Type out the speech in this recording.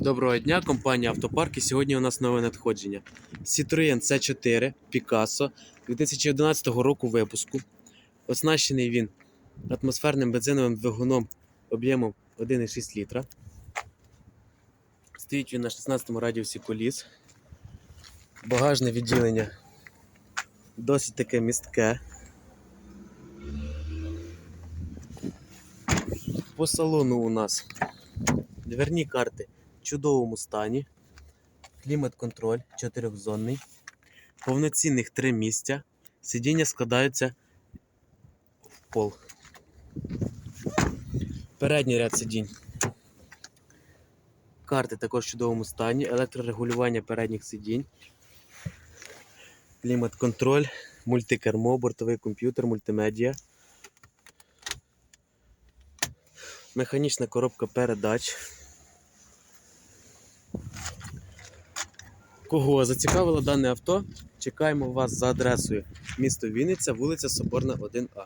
Доброго дня, компанія Автопарк. І сьогодні у нас нове надходження. Citroën C4 Picasso 2011 року випуску. Оснащений він атмосферним бензиновим двигуном об'ємом 1,6 літра. Стоїть він на 16 радіусі коліс. Багажне відділення досить таке містке. По салону у нас дверні карти чудовому стані, клімат-контроль чотирьохзонний, повноцінних три місця, сидіння складаються в пол. Передній ряд сидінь. Карти також в чудовому стані, електрорегулювання передніх сидінь, клімат-контроль, мультикермо, бортовий комп'ютер, мультимедіа. Механічна коробка передач. Кого зацікавило дане авто? Чекаємо вас за адресою місто Вінниця, вулиця Соборна, 1А.